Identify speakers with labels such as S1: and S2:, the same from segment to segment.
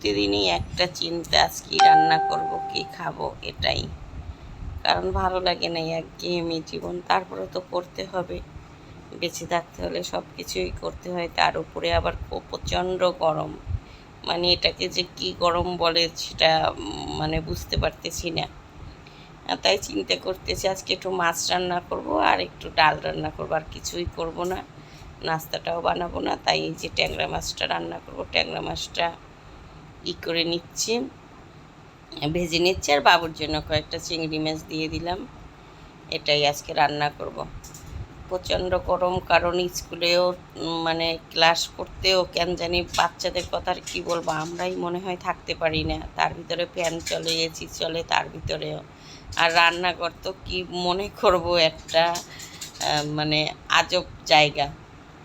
S1: প্রতিদিনই একটা চিন্তা আজ কি রান্না করব, কি খাব, এটাই। কারণ ভালো লাগে না একঘেয়েমি জীবন। তারপরে তো করতে হবে। বেঁচে থাকতে হলে সব কিছুই করতে হয়। তার উপরে আবার প্রচণ্ড গরম। মানে এটাকে যে কি গরম বলে সেটা মানে বুঝতে পারতেছি না। তাই চিন্তা করতেছি আজকে একটু মাছ রান্না করব আর একটু ডাল রান্না করব। আর কিছুই করব না। নাস্তাটাও বানাবো না। তাই যে ট্যাংরা মাছটা রান্না করব। ট্যাংরা মাছটা ই করে নিচ্ছি। ভেজে নিচ্ছি আর বাবুর জন্য কয়েকটা চিংড়ি মাছ দিয়ে দিলাম। এটাই আজকে রান্না করব। প্রচণ্ড গরম, কারণ স্কুলেও মানে ক্লাস করতেও কেন জানি বাচ্চাদের কথা আর কী বলব, আমরাই মনে হয় থাকতে পারি না। তার ভিতরে ফ্যান চলে এসি চলে, তার ভিতরেও। আর রান্নাঘর তো কি মনে করব একটা মানে আজব জায়গা।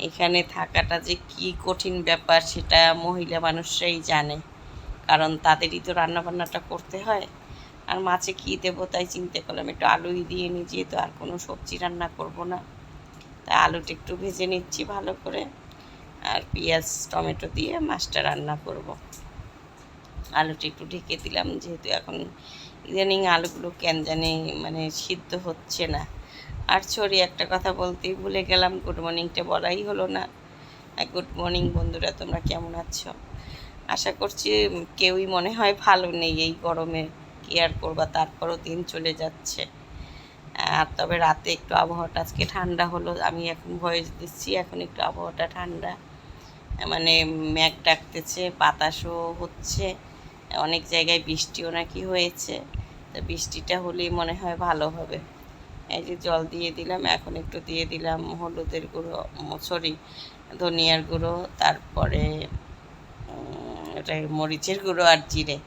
S1: এখানে থাকাটা যে কি কঠিন ব্যাপার, সেটা মহিলা মানুষরাই জানে। কারণ তাদেরই তো রান্নাবান্নাটা করতে হয়। আর মাছে কী দেবো তাই চিন্তা করলাম, একটু আলুই দিয়ে নিই, যেহেতু আর কোনো সবজি রান্না করব না। তাই আলুটা একটু ভেজে নিচ্ছি ভালো করে। আর পেঁয়াজ, টমেটো দিয়ে মাছটা রান্না করব। আলুটা একটু ঢেকে দিলাম, যেহেতু এখন ইদানিং আলুগুলো কেন জানি মানে সিদ্ধ হচ্ছে না। আর সরি, একটা কথা বলতেই ভুলে গেলাম, গুড মর্নিংটা বলাই হলো না। গুড মর্নিং বন্ধুরা, তোমরা কেমন আছো? আশা করছি কেউই মনে হয় ভালো নেই এই গরমে। কেয়ার করবা? তারপরও দিন চলে যাচ্ছে। আর তবে রাতে একটু আবহাওয়াটা, আজকে ঠান্ডা হলো, আমি এখন ভয়েস দিচ্ছি, এখন একটু আবহাওয়াটা ঠান্ডা। মানে মেঘ ডাকতেছে, বাতাসও হচ্ছে, অনেক জায়গায় বৃষ্টিও নাকি হয়েছে। তো বৃষ্টিটা হলেই মনে হয় ভালো হবে। এই যে জল দিয়ে দিলাম, এখন একটু দিয়ে দিলাম হলুদের গুঁড়ো সরি ধনিয়ার গুঁড়ো, তারপরে এটা মরিচের গুঁড়ো আর জিরে।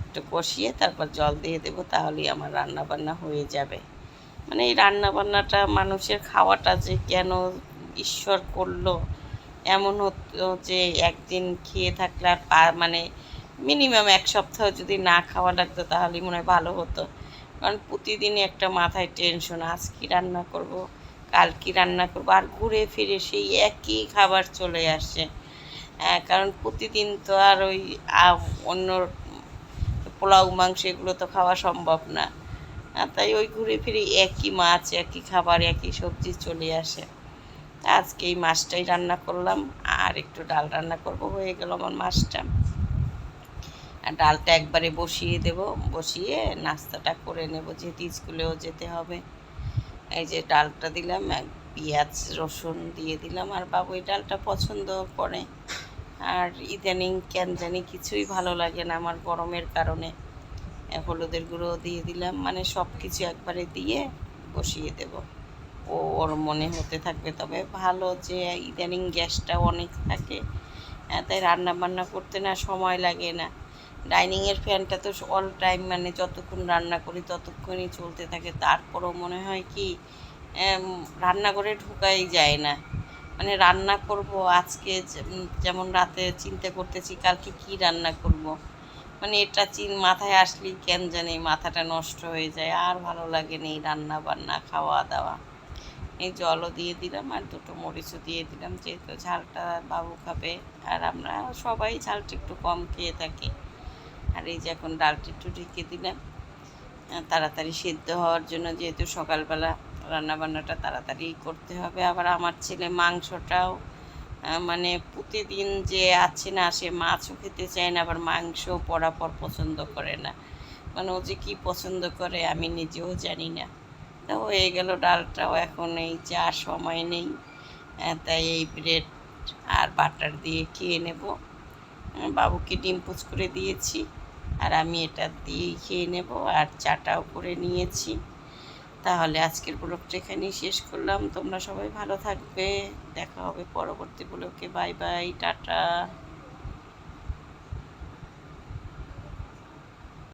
S1: একটু কষিয়ে তারপর জল দিয়ে দেবো তাহলেই আমার রান্না বান্না হয়ে যাবে। মানে এই রান্না বান্নাটা মানুষের খাওয়াটা যে কেন ঈশ্বর করল এমন হতো যে একদিন খেয়ে থাকলে আর পা মানে মিনিমাম এক সপ্তাহ যদি না খাওয়া লাগতো তাহলেই মনে হয় ভালো হতো। কারণ প্রতিদিনই একটা মাথায় টেনশন আজ কী রান্না করব কাল কী রান্না করব আর ঘুরে ফিরে সেই একই খাবার চলে আসে। হ্যাঁ, কারণ প্রতিদিন তো আর ওই অন্য পোলাও, মাংস এগুলো তো খাওয়া সম্ভব না। আর তাই ওই ঘুরে ফিরে একই মাছ, একই খাবার, একই সবজি চলে আসে। আজকে এই মাছটাই রান্না করলাম, আর একটু ডাল রান্না করব, হয়ে গেল আমার মাছটা। আর ডালটা একবারে বসিয়ে দেব, বসিয়ে নাস্তাটা করে নেব, যেহেতু স্কুলেও যেতে হবে। এই যে ডালটা দিলাম পেঁয়াজ, রসুন দিয়ে দিলাম, আর বাবু এই ডালটা পছন্দ করে। আর ইদানিং কেন জানি কিছুই ভালো লাগে না আমার গরমের কারণে। হলুদের গুঁড়ো দিয়ে দিলাম মানে সব কিছু একবারে দিয়ে বসিয়ে দেব। ও ওর মনে হতে থাকবে তবে ভালো যে ইদানিং গ্যাসটা অনেক থাকে আহ, তাই রান্না বান্না করতে না সময় লাগে না। ডাইনিংয়ের ফ্যানটা তো অল টাইম মানে যতক্ষণ রান্না করি ততক্ষণই চলতে থাকে। তারপরও মনে হয় কি রান্নাঘরে ঢুকাই যায় না। মানে রান্না করব আজকে যেমন রাতে চিন্তা করতেছি কালকে কি রান্না করব। মানে এটা চিন মাথায় আসলেই কেন জানি মাথাটা নষ্ট হয়ে যায়, আর ভালো লাগে না এই রান্না বান্না, খাওয়া দাওয়া। এই জলও দিয়ে দিলাম আর দুটো মরিচও দিয়ে দিলাম, যেহেতু ঝালটা বাবু খাবে আর আমরা সবাই ঝালটা একটু কম খেয়ে থাকি। আর এই যে এখন ডালটা একটু ঢেকে দিলাম। তাড়াতাড়ি সিদ্ধ হওয়ার জন্য যেহেতু সকালবেলা রান্নাবান্নাটা তাড়াতাড়ি করতে হবে। আবার আমার ছেলে মাংসটাও মানে প্রতিদিন যে আছে না, সে মাছও খেতে চায় না, আবার মাংসও পরাপর পছন্দ করে না। মানে ও যে কী পছন্দ করে আমি নিজেও জানি না। তা হয়ে গেল ডালটাও এখন এই চা সময় নেই তাই এই ব্রেড আর বাটার দিয়ে খেয়ে নেব। বাবুকে ডিম পুচ করে দিয়েছি, আর আমি এটা দিয়েই খেয়ে নেব, আর চাটাও করে নিয়েছি। তাহলে আজকের ব্লগটা এখানেই শেষ করলাম। তোমরা সবাই ভালো থাকবে। দেখা হবে পরবর্তী ব্লগে। Bye bye, tata.